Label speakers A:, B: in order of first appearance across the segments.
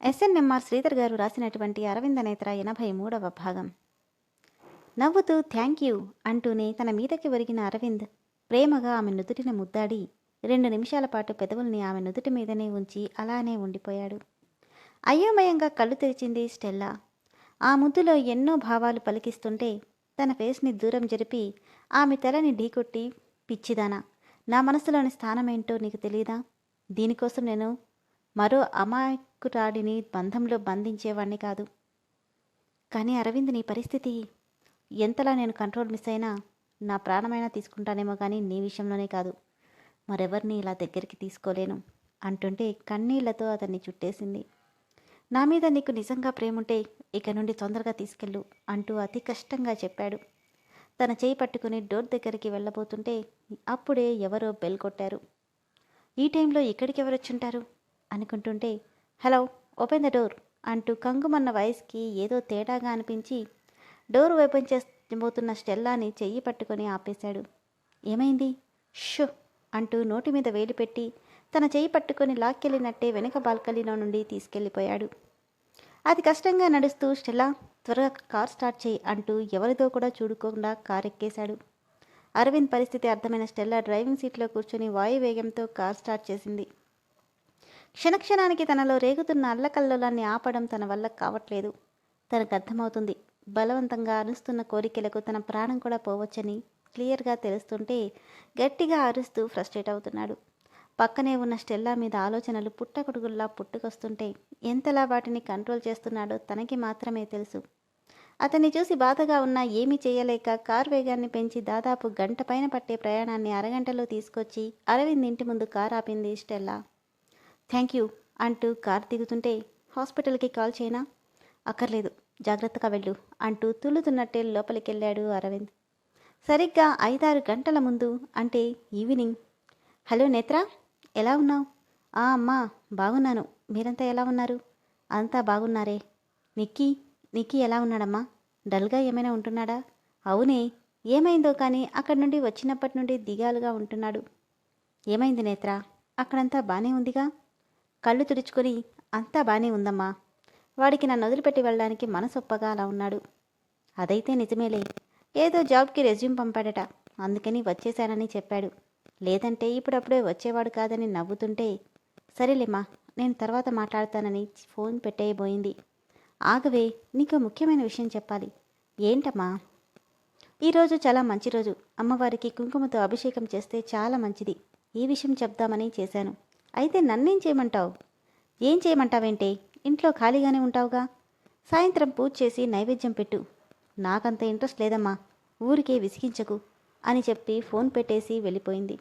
A: SNMR Sridhar గారు రాసినటువంటి అరవింద నేత్ర ఎనభై మూడవ భాగం. నవ్వుతూ థ్యాంక్ యూ అంటూనే తన మీదకి ఒరిగిన అరవింద్ ప్రేమగా ఆమె నుదుటిన ముద్దాడి రెండు నిమిషాల పాటు పెదవుల్ని ఆమె నుదుటి మీదనే ఉంచి అలానే ఉండిపోయాడు. అయోమయంగా కళ్ళు తెరిచింది స్టెల్లా. ఆ ముద్దులో ఎన్నో భావాలు పలికిస్తుంటే తన ఫేస్ని దూరం జరిపి ఆమె తలని ఢీకొట్టి పిచ్చిదానా నా మనసులోని స్థానమేంటో నీకు తెలియదా దీనికోసం నేను మరో అమాయ కుర్రాడిని బంధంలో బంధించేవాణ్ణి కాదు. కానీ అరవింద్ నీ పరిస్థితి ఎంతలా నేను కంట్రోల్ మిస్ అయినా నా ప్రాణమైనా తీసుకుంటానేమో కానీ నీ విషయంలోనే కాదు. మరెవరిని ఇలా దగ్గరికి తీసుకోలేను అంటుంటే కన్నీళ్ళతో అతన్ని చుట్టేసింది. నా మీద నీకు నిజంగా ప్రేముంటే ఇక నుండి తొందరగా తీసుకెళ్ళు అంటూ అతి కష్టంగా చెప్పాడు. తన చేయి పట్టుకుని డోర్ దగ్గరికి వెళ్ళబోతుంటే అప్పుడే ఎవరో బెల్ కొట్టారు. ఈ టైంలో ఇక్కడికి ఎవరొచ్చుంటారు అనుకుంటుంటే హలో ఓపెన్ ద డోర్ అంటూ కంగుమన్న వయసుకి ఏదో తేడాగా అనిపించి డోర్ ఓపెన్ చేయబోతున్న స్టెల్లాని చెయ్యి పట్టుకొని ఆపేశాడు. ఏమైంది? షో అంటూ నోటి మీద వేలు పెట్టి తన చెయ్యి పట్టుకొని లాక్కెళ్ళినట్టే వెనక బాల్కనీలో నుండి తీసుకెళ్ళిపోయాడు. అది కష్టంగా నడుస్తూ స్టెల్లా త్వరగా కార్ స్టార్ట్ చేయి అంటూ ఎవరిదో కూడా చూడకుండా కార్ ఎక్కేశాడు అరవింద్ పరిస్థితి అర్థమైన స్టెల్లా డ్రైవింగ్ సీట్లో కూర్చొని వాయువేగంతో కార్ స్టార్ట్ చేసింది. క్షణక్షణానికి తనలో రేగుతున్న అల్లకల్లోలాన్ని ఆపడం తన వల్ల కావట్లేదు. తనకు అర్థమవుతుంది. బలవంతంగా అరుస్తున్న కోరికలకు తన ప్రాణం కూడా పోవచ్చని క్లియర్గా తెలుస్తుంటే గట్టిగా అరుస్తూ ఫ్రస్ట్రేట్ అవుతున్నాడు. పక్కనే ఉన్న స్టెల్లా మీద ఆలోచనలు పుట్టగొడుగుల్లా పుట్టుకొస్తుంటే ఎంతలా వాటిని కంట్రోల్ చేస్తున్నాడో తనకి మాత్రమే తెలుసు. అతన్ని చూసి బాధగా ఉన్నా ఏమీ చేయలేక కార్ వేగాన్ని పెంచి దాదాపు గంట పైన పట్టే ప్రయాణాన్ని అరగంటలో తీసుకొచ్చి అరవింద్ ఇంటి ముందు కార్ ఆపింది స్టెల్లా. థ్యాంక్ యూ అంటూ కార్ దిగుతుంటే హాస్పిటల్కి కాల్ చేయనా? అక్కర్లేదు. జాగ్రత్తగా వెళ్ళు అంటూ తుల్లుతున్నట్టే లోపలికెళ్ళాడు అరవింద్. సరిగ్గా ఐదారు గంటల ముందు అంటే ఈవినింగ్. హలో నేత్ర ఎలా ఉన్నావు? ఆ అమ్మా బాగున్నాను. మీరంతా ఎలా ఉన్నారు? అంతా బాగున్నారే. నిక్కీ నిక్కీ ఎలా ఉన్నాడమ్మా? డల్గా ఏమైనా ఉంటున్నాడా? అవునే ఏమైందో కానీ అక్కడి నుండి వచ్చినప్పటి నుండి దిగాలుగా ఉంటున్నాడు. ఏమైంది నేత్ర? అక్కడంతా బాగానే ఉందిగా? కళ్ళు తుడుచుకొని అంతా బానే ఉందమ్మా. వాడికి నన్ను వదిలిపెట్టి వెళ్ళడానికి మనసొప్పగా అలా ఉన్నాడు. అదైతే నిజమేలే. ఏదో జాబ్కి రెజ్యూమ్ పంపాడట. అందుకని వచ్చేశానని చెప్పాడు. లేదంటే ఇప్పుడప్పుడే వచ్చేవాడు కాదని నవ్వుతుంటే సరేలేమ్మా నేను తర్వాత మాట్లాడతానని ఫోన్ పెట్టేయబోయింది. ఆగవే నీకు ముఖ్యమైన విషయం చెప్పాలి. ఏంటమ్మా? ఈరోజు చాలా మంచి రోజు. అమ్మవారికి కుంకుమతో అభిషేకం చేస్తే చాలా మంచిది. ఈ విషయం చెప్దామని చేశాను. అయితే నన్నేం చేయమంటావు? ఏం చేయమంటావేంటే? ఇంట్లో ఖాళీగానే ఉంటావుగా? సాయంత్రం పూజ చేసి నైవేద్యం పెట్టు. నాకంత ఇంట్రెస్ట్ లేదమ్మా. ఊరికే విసిగించకు అని చెప్పి ఫోన్ పెట్టేసి వెళ్ళిపోయింది.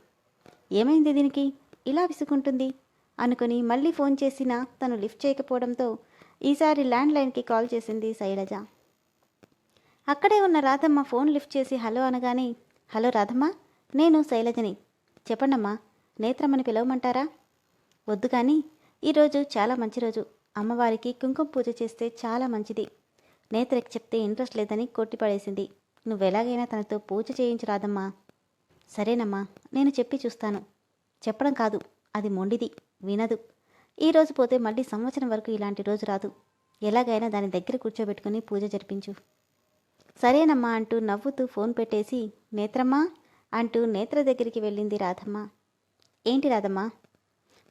A: ఏమైంది దీనికి? ఇలా విసుకుంటుంది అనుకుని మళ్ళీ ఫోన్ చేసినా తను లిఫ్ట్ చేయకపోవడంతో ఈసారి ల్యాండ్లైన్కి కాల్ చేసింది శైలజ. అక్కడే ఉన్న రాధమ్మ ఫోన్ లిఫ్ట్ చేసి హలో అనగానే హలో రాధమ్మ నేను శైలజని. చెప్పండమ్మా నేత్రమ్మని పిలవమంటారా? వద్దు కానీ ఈరోజు చాలా మంచి రోజు. అమ్మవారికి కుంకుమ పూజ చేస్తే చాలా మంచిది. నేత్రకి చెప్తే ఇంట్రెస్ట్ లేదని కొట్టిపడేసింది నువ్వెలాగైనా తనతో పూజ చేయించరాదమ్మా. సరేనమ్మా నేను చెప్పి చూస్తాను. చెప్పడం కాదు అది మొండిది వినదు. ఈ రోజు పోతే మళ్ళీ సంవత్సరం వరకు ఇలాంటి రోజు రాదు. ఎలాగైనా దాని దగ్గర కూర్చోబెట్టుకుని పూజ జరిపించు. సరేనమ్మా అంటూ నవ్వుతూ ఫోన్ పెట్టేసి నేత్రమ్మా అంటూ నేత్ర దగ్గరికి వెళ్ళింది రాధమ్మ. ఏంటి రాధమ్మా?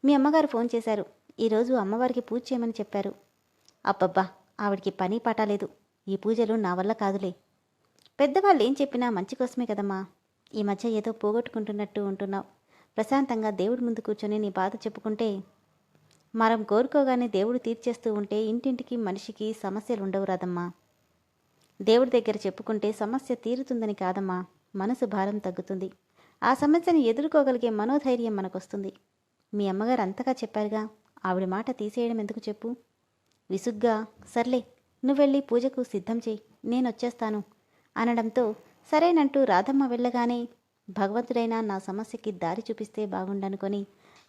A: మీ అమ్మగారు ఫోన్ చేశారు. ఈరోజు అమ్మవారికి పూజ చేయమని చెప్పారు. అబ్బబ్బా ఆవిడికి పని పాట లేదు. ఈ పూజలు నా వల్ల కాదులే. పెద్దవాళ్ళు ఏం చెప్పినా మంచి కోసమే కదమ్మా. ఈ మధ్య ఏదో పోగొట్టుకుంటున్నట్టు ఉంటున్నావు. ప్రశాంతంగా దేవుడి ముందు కూర్చొని నీ బాధ చెప్పుకుంటే మనం కోరుకోగానే దేవుడు తీర్చేస్తూ ఉంటే ఇంటింటికి మనిషికి సమస్యలు ఉండవు రాదమ్మా. దేవుడి దగ్గర చెప్పుకుంటే సమస్య తీరుతుందని కాదమ్మా. మనసు భారం తగ్గుతుంది. ఆ సమస్యను ఎదుర్కోగలిగే మనోధైర్యం మనకొస్తుంది. మీ అమ్మగారు అంతగా చెప్పారుగా. ఆవిడ మాట తీసేయడం ఎందుకు చెప్పు? విసుగ్గా సర్లే నువ్వెళ్ళి పూజకు సిద్ధం చేయి నేను వచ్చేస్తాను అనడంతో సరేనంటూ రాధమ్మ వెళ్ళగానే భగవంతుడైనా నా సమస్యకి దారి చూపిస్తే బాగుండనుకొని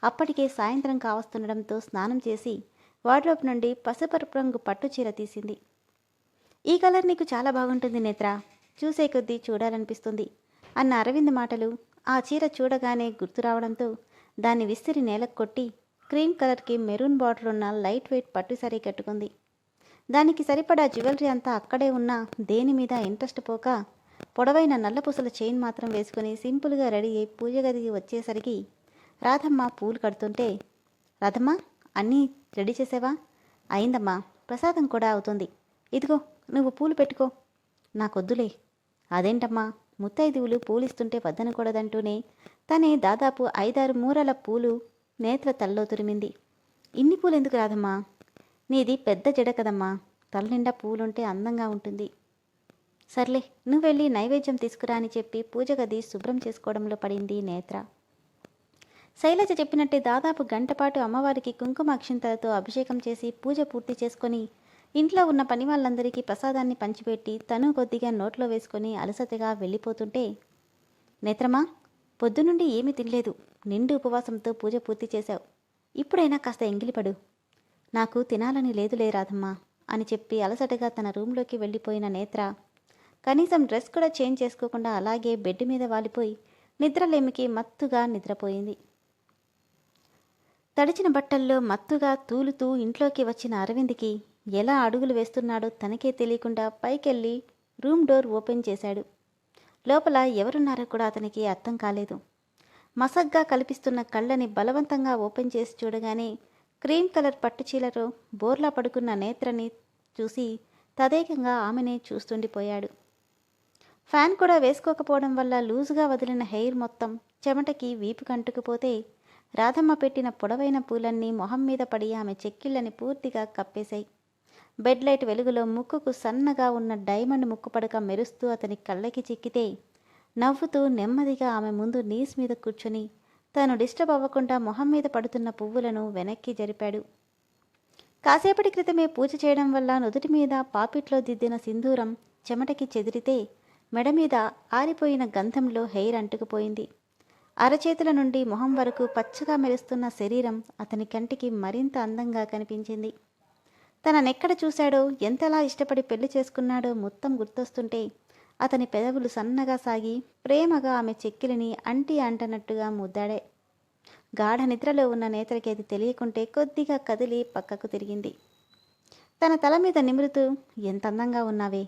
A: అప్పటికే సాయంత్రం కావస్తుండడంతో స్నానం చేసి వార్డ్రోబ్ నుండి పసుపరుపు రంగు పట్టు చీర తీసింది. ఈ కలర్ నీకు చాలా బాగుంటుంది నేత్ర చూసే కొద్దీ చూడాలనిపిస్తుంది అన్న అరవింద్ మాటలు ఆ చీర చూడగానే గుర్తు రావడంతో దాన్ని విసిరి నేలకు కొట్టి క్రీమ్ కలర్కి మెరూన్ బార్డర్ ఉన్న లైట్ వెయిట్ పట్టు సారీ కట్టుకుంది. దానికి సరిపడా జ్యువెలరీ అంతా అక్కడే ఉన్న దేని మీద ఇంట్రెస్ట్ పోక పొడవైన నల్లపూసల చైన్ మాత్రం వేసుకుని సింపుల్గా రెడీ అయి పూజ గదికి వచ్చేసరికి రాధమ్మ పూలు కడుతుంటే రాధమ్మ అన్నీ రెడీ చేసావా? అయిందమ్మా ప్రసాదం కూడా అవుతుంది. ఇదిగో నువ్వు పూలు పెట్టుకో. నాకొద్దులే. అదేంటమ్మా ముత్తైదువులు పూలిస్తుంటే వద్దనకూడదంటూనే తనే దాదాపు ఐదారు మూరల పూలు నేత్ర తల్లో తురిమింది. ఇన్ని పూలు ఎందుకు రాదమ్మా నీది పెద్ద జడ కదమ్మా. తల నిండా పూలుంటే అందంగా ఉంటుంది. సర్లే నువ్వు వెళ్ళి నైవేద్యం తీసుకురా అని చెప్పి పూజ గది శుభ్రం చేసుకోవడంలో పడింది నేత్ర. శైలజ చెప్పినట్టే దాదాపు గంటపాటు అమ్మవారికి కుంకుమ అక్షింతలతో అభిషేకం చేసి పూజ పూర్తి చేసుకొని ఇంట్లో ఉన్న పని వాళ్ళందరికీ ప్రసాదాన్ని పంచిపెట్టి తను కొద్దిగా నోట్లో వేసుకొని అలసటగా వెళ్ళిపోతుంటే నేత్రమా పొద్దునుండి ఏమీ తినలేదు. నిండు ఉపవాసంతో పూజ పూర్తి చేశావు. ఇప్పుడైనా కాస్త ఎంగిలిపడు నాకు తినాలని లేదులే రాధమ్మా అని చెప్పి అలసటగా తన రూంలోకి వెళ్ళిపోయిన నేత్ర. కనీసం డ్రెస్ కూడా చేంజ్ చేసుకోకుండా అలాగే బెడ్ మీద వాలిపోయి నిద్రలేమికి మత్తుగా నిద్రపోయింది. తడిచిన బట్టల్లో మత్తుగా తూలుతూ ఇంట్లోకి వచ్చిన అరవింద్కి ఎలా అడుగులు వేస్తున్నాడో తనకే తెలియకుండా పైకెళ్ళి రూమ్ డోర్ ఓపెన్ చేశాడు. లోపల ఎవరున్నారో కూడా అతనికి అర్థం కాలేదు. మసగ్గా కల్పిస్తున్న కళ్ళని బలవంతంగా ఓపెన్ చేసి చూడగానే క్రీమ్ కలర్ పట్టుచీలలో బోర్లా పడుకున్న నేత్రని చూసి తదేకంగా ఆమెనే చూస్తుండిపోయాడు. ఫ్యాన్ కూడా వేసుకోకపోవడం వల్ల లూజుగా వదిలిన హెయిర్ మొత్తం చెమటకి వీపు కంటుకుపోతే రాధమ్మ పెట్టిన పొడవైన పూలన్నీ మొహం మీద పడి ఆమె చెక్కిళ్ళని పూర్తిగా కప్పేశాయి. బెడ్ లైట్ వెలుగులో ముక్కుకు సన్నగా ఉన్న డైమండ్ ముక్కు పడక మెరుస్తూ అతని కళ్ళకి చిక్కితే నవ్వుతూ నెమ్మదిగా ఆమె ముందు నీస్ మీద కూర్చొని తాను డిస్టర్బ్ అవ్వకుండా మొహం మీద పడుతున్న పువ్వులను వెనక్కి జరిపాడు. కాసేపటి క్రితమే పూజ చేయడం వల్ల నుదుటి మీద పాపిట్లో దిద్దిన సింధూరం చెమటకి చెదిరితే మెడ మీద ఆరిపోయిన గంధంలో హెయిర్ అంటుకుపోయింది. అరచేతుల నుండి మొహం వరకు పచ్చగా మెరుస్తున్న శరీరం అతని కంటికి మరింత అందంగా కనిపించింది. తననెక్కడ చూశాడో ఎంతలా ఇష్టపడి పెళ్ళి చేసుకున్నాడో మొత్తం గుర్తొస్తుంటే అతని పెదవులు సన్నగా సాగి ప్రేమగా ఆమె చెక్కిలిని అంటి అంటనట్టుగా ముద్దాడే. గాఢ నిద్రలో ఉన్న నేత్రకి అది తెలియకుంటే కొద్దిగా కదిలి పక్కకు తిరిగింది. తన తల మీద నిమురుతూ ఎంత అందంగా ఉన్నావే.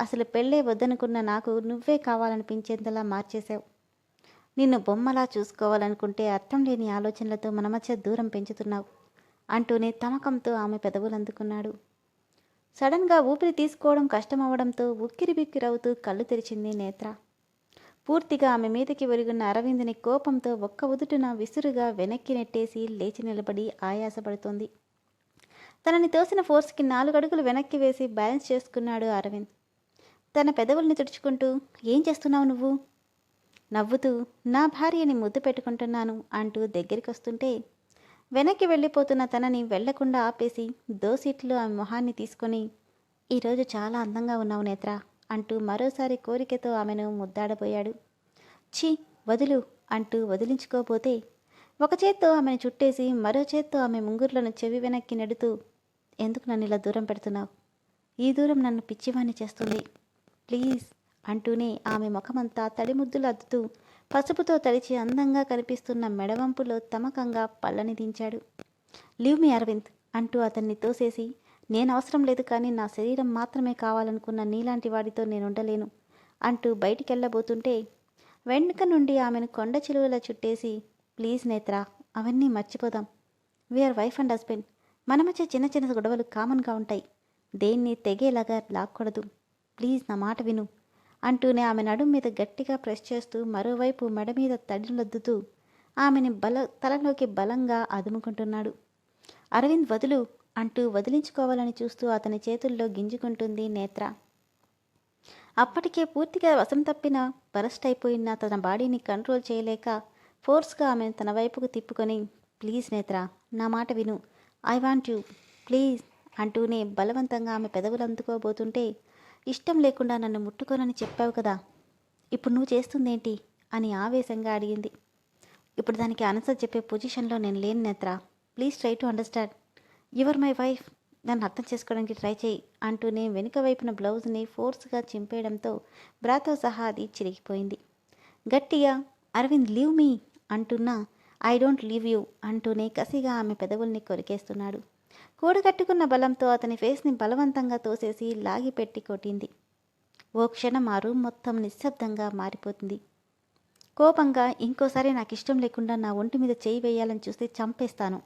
A: అసలు పెళ్ళే వద్దనుకున్న నాకు నువ్వే కావాలనిపించేంతలా మార్చేశావు. నిన్ను బొమ్మలా చూసుకోవాలనుకుంటే అర్థం లేని ఆలోచనలతో మన మధ్య దూరం పెంచుతున్నావు. అంటూనే తమకంతో ఆమె పెదవులు అందుకున్నాడు సడన్గా ఊపిరి తీసుకోవడం కష్టమవడంతో ఉక్కిరి బిక్కిరవుతూ కళ్ళు తెరిచింది నేత్ర. పూర్తిగా ఆమె మీదకి ఒరిగిన అరవింద్ని కోపంతో ఒక్క ఉదుటున విసురుగా వెనక్కి నెట్టేసి లేచి నిలబడి ఆయాసపడుతోంది. తనని తోసిన ఫోర్స్కి నాలుగడుగులు వెనక్కి వేసి బ్యాలెన్స్ చేసుకున్నాడు అరవింద్. తన పెదవుల్ని తుడుచుకుంటూ ఏం చేస్తున్నావు నువ్వు? నవ్వుతూ నా భార్యని ముద్దు పెట్టుకుంటున్నాను అంటూ దగ్గరికి వస్తుంటే వెనక్కి వెళ్ళిపోతున్న తనని వెళ్ళకుండా ఆపేసి దోసిట్లో ఆమె మొహాన్ని తీసుకొని ఈరోజు చాలా అందంగా ఉన్నావు నేత్ర అంటూ మరోసారి కోరికతో ఆమెను ముద్దాడబోయాడు. ఛీ వదులు అంటూ వదిలించుకోపోతే ఒక చేత్తో ఆమెను చుట్టేసి మరో చేత్తో ఆమె ముంగుర్లను చెవి వెనక్కి నెడుతూ ఎందుకు నన్ను ఇలా దూరం పెడుతున్నావు? ఈ దూరం నన్ను పిచ్చివాణ్ణి చేస్తుంది. ప్లీజ్ అంటూనే ఆమె ముఖమంతా తడిముద్దులు అద్దుతూ పసుపుతో తడిచి అందంగా కనిపిస్తున్న మెడవంపులో తమకంగా పళ్ళని దించాడు. లీవ్ మీ అరవింద్ అంటూ అతన్ని తోసేసి నేను అవసరం లేదు కానీ నా శరీరం మాత్రమే కావాలనుకున్న నీలాంటి వాడితో నేను ఉండలేను అంటూ బయటికెళ్ళబోతుంటే వెనుక నుండి ఆమెను కొండ చిలువల చుట్టేసి ప్లీజ్ నేత్ర అవన్నీ మర్చిపోదాం. We are wife and husband. మన మధ్య చిన్న చిన్న గొడవలు కామన్గా ఉంటాయి. దేన్ని తెగేలాగా లాక్కూడదు. ప్లీజ్ నా మాట విను. అంటూనే ఆమె నడుం మీద గట్టిగా ప్రెస్ చేస్తూ మరోవైపు మెడ మీద తడిలొద్దుతూ ఆమెని బల తలలోకి బలంగా అదుముకుంటున్నాడు. అరవింద్ వదులు అంటూ వదిలించుకోవాలని చూస్తూ అతని చేతుల్లో గింజుకుంటుంది నేత్ర. అప్పటికే పూర్తిగా వశం తప్పిన బరస్ట్ అయిపోయిన తన బాడీని కంట్రోల్ చేయలేక ఫోర్స్గా ఆమెను తన వైపుకు తిప్పుకొని ప్లీజ్ నేత్ర నా మాట విను. I want you. ప్లీజ్. అంటూనే బలవంతంగా ఆమె పెదవులు అందుకోబోతుంటే ఇష్టం లేకుండా నన్ను ముట్టుకోనని చెప్పావు కదా. ఇప్పుడు నువ్వు చేస్తుందేంటి? అని ఆవేశంగా అడిగింది. ఇప్పుడు దానికి ఆన్సర్ చెప్పే పొజిషన్లో నేను లేను Netra. Please try to understand. You're my wife. నన్ను అర్థం చేసుకోవడానికి ట్రై చేయి అంటూనే వెనుక వైపున బ్లౌజ్ని ఫోర్స్గా చింపేయడంతో బ్రాతో సహా అది చిరిగిపోయింది. గట్టిగా అరవింద్ లీవ్ మీ అంటున్నా. ఐ డోంట్ లీవ్ యూ అంటూనే కసిగా ఆమె పెదవుల్ని కొరికేస్తున్నాడు. కూడగట్టుకున్న బలంతో అతని ఫేస్ని బలవంతంగా తోసేసి లాగిపెట్టి కొట్టింది. ఓ క్షణం ఆ రూమ్ మొత్తం నిశ్శబ్దంగా మారిపోతుంది. కోపంగా ఇంకోసారి నాకు ఇష్టం లేకుండా నా ఒంటి మీద చేయి వేయాలని చూస్తే చంపేస్తాను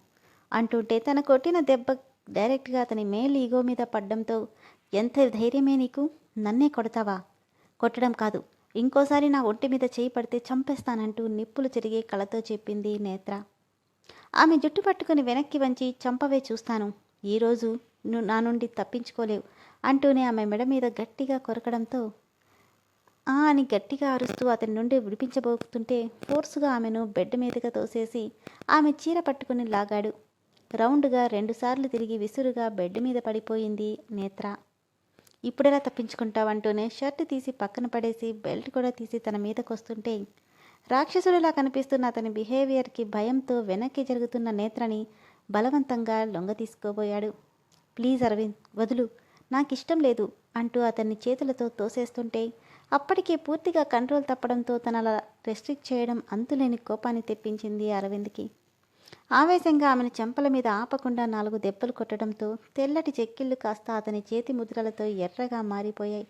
A: అంటుంటే తన కొట్టిన దెబ్బ డైరెక్ట్గా అతని మేల్ ఈగో మీద పడ్డంతో ఎంత ధైర్యమే నీకు? నన్నే కొడతావా? కొట్టడం కాదు. ఇంకోసారి నా ఒంటి మీద చేయి పడితే చంపేస్తానంటూ నిప్పులు చెరిగే కళతో చెప్పింది నేత్ర. ఆమె జుట్టు పట్టుకుని వెనక్కి వంచి చంపవే చూస్తాను. ఈరోజు నువ్వు నా నుండి తప్పించుకోలేవు అంటూనే ఆమె మెడ మీద గట్టిగా కొరకడంతో ఆ అని గట్టిగా అరుస్తూ అతని నుండి విడిపించబోతుంటే ఫోర్సుగా ఆమెను బెడ్ మీదుగా తోసేసి ఆమె చీర పట్టుకుని లాగాడు. రౌండ్గా రెండుసార్లు తిరిగి విసురుగా బెడ్ మీద పడిపోయింది నేత్ర. ఇప్పుడెలా తప్పించుకుంటావంటూనే షర్ట్ తీసి పక్కన పడేసి బెల్ట్ కూడా తీసి తన మీదకొస్తుంటే రాక్షసుడిలా కనిపిస్తున్న అతని బిహేవియర్కి భయంతో వెనక్కి జరుగుతున్న నేత్రని బలవంతంగా లొంగ తీసుకోబోయాడు. ప్లీజ్ అరవింద్ వదులు. నాకు ఇష్టం లేదు అంటూ అతన్ని చేతులతో తోసేస్తుంటే అప్పటికే పూర్తిగా కంట్రోల్ తప్పడంతో తనలా రెస్ట్రిక్ట్ చేయడం అంతులేని కోపాన్ని తెప్పించింది అరవింద్కి. ఆవేశంగా ఆమెను చెంపల మీద ఆపకుండా నాలుగు దెబ్బలు కొట్టడంతో తెల్లటి చెక్కిళ్ళు కాస్త అతని చేతి ముద్రలతో ఎర్రగా మారిపోయాయి.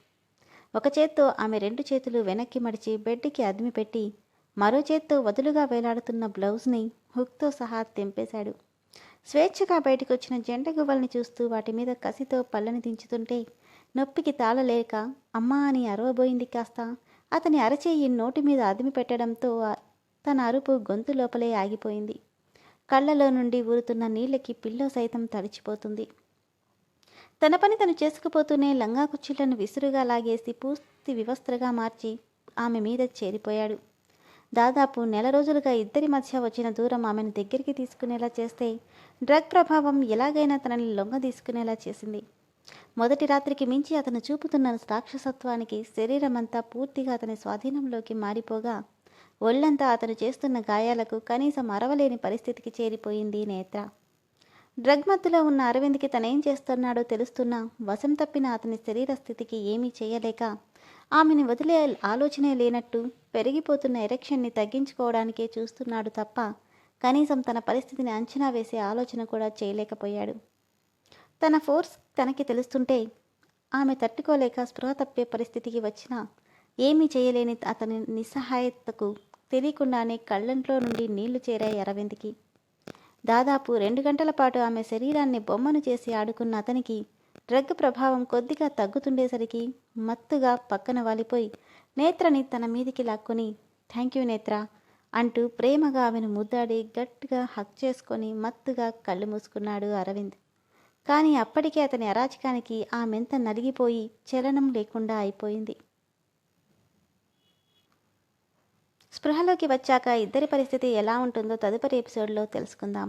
A: ఒక చేత్తో ఆమె రెండు చేతులు వెనక్కి మడిచి బెడ్కి అదిమి పెట్టి మరో చేత్తో వదులుగా వేలాడుతున్న బ్లౌజ్ని హుక్తో సహా తెంపేశాడు. స్వేచ్ఛగా బయటకు వచ్చిన జంట గువ్వల్ని చూస్తూ వాటి మీద కసితో పళ్ళని దించుతుంటే నొప్పికి తాళలేక అమ్మా అని అరవబోయింది కాస్త. అతని అరచేయి నోటి మీద అదిమి పెట్టడంతో తన అరుపు గొంతు లోపలే ఆగిపోయింది. కళ్ళలో నుండి ఊరుతున్న నీళ్ళకి పిల్లో సైతం తడిచిపోతుంది. తన పని తను చేసుకుపోతూనే లంగా కుర్చీలను విసురుగా లాగేసి పూర్తి వివస్త్రగా మార్చి ఆమె మీద చేరిపోయాడు. దాదాపు నెల రోజులుగా ఇద్దరి మధ్య వచ్చిన దూరం ఆమెను దగ్గరికి తీసుకునేలా చేస్తే డ్రగ్ ప్రభావం ఎలాగైనా తనని లొంగ తీసుకునేలా చేసింది. మొదటి రాత్రికి మించి అతను చూపుతున్న రాక్షసత్వానికి శరీరమంతా పూర్తిగా అతని స్వాధీనంలోకి మారిపోగా ఒళ్ళంతా అతను చేస్తున్న గాయాలకు కనీసం అరవలేని పరిస్థితికి చేరిపోయింది నేత్ర. డ్రగ్ మత్తులో ఉన్న అరవింద్కి తనేం చేస్తున్నాడో తెలుస్తున్నా వశం తప్పిన అతని శరీర స్థితికి ఏమీ చేయలేక ఆమెని వదిలే ఆలోచనే లేనట్టు పెరిగిపోతున్న ఎరెక్షన్ని తగ్గించుకోవడానికే చూస్తున్నాడు తప్ప కనీసం తన పరిస్థితిని అంచనా వేసే ఆలోచన కూడా చేయలేకపోయాడు. తన ఫోర్స్ తనకి తెలుస్తుంటే ఆమె తట్టుకోలేక స్పృహ తప్పే పరిస్థితికి వచ్చినా ఏమీ చేయలేని అతని నిస్సహాయతకు తెలియకుండానే కళ్ళంట్లో నుండి నీళ్ళు చేరాయి అరవింద్కి. దాదాపు రెండు గంటల పాటు ఆమె శరీరాన్ని బొమ్మను చేసి ఆడుకున్న అతనికి డ్రగ్ ప్రభావం కొద్దిగా తగ్గుతుండేసరికి మత్తుగా పక్కన వాలిపోయి నేత్రని తన మీదికి లాక్కొని థ్యాంక్ యూ నేత్ర అంటూ ప్రేమగా ఆమెను ముద్దాడి గట్టిగా హక్ చేసుకొని మత్తుగా కళ్ళు మూసుకున్నాడు అరవింద్. కానీ అప్పటికే అతని అరాచకానికి ఆమెంత నలిగిపోయి చలనం లేకుండా అయిపోయింది. స్పృహలోకి వచ్చాక ఇద్దరి పరిస్థితి ఎలా ఉంటుందో తదుపరి ఎపిసోడ్లో తెలుసుకుందాం.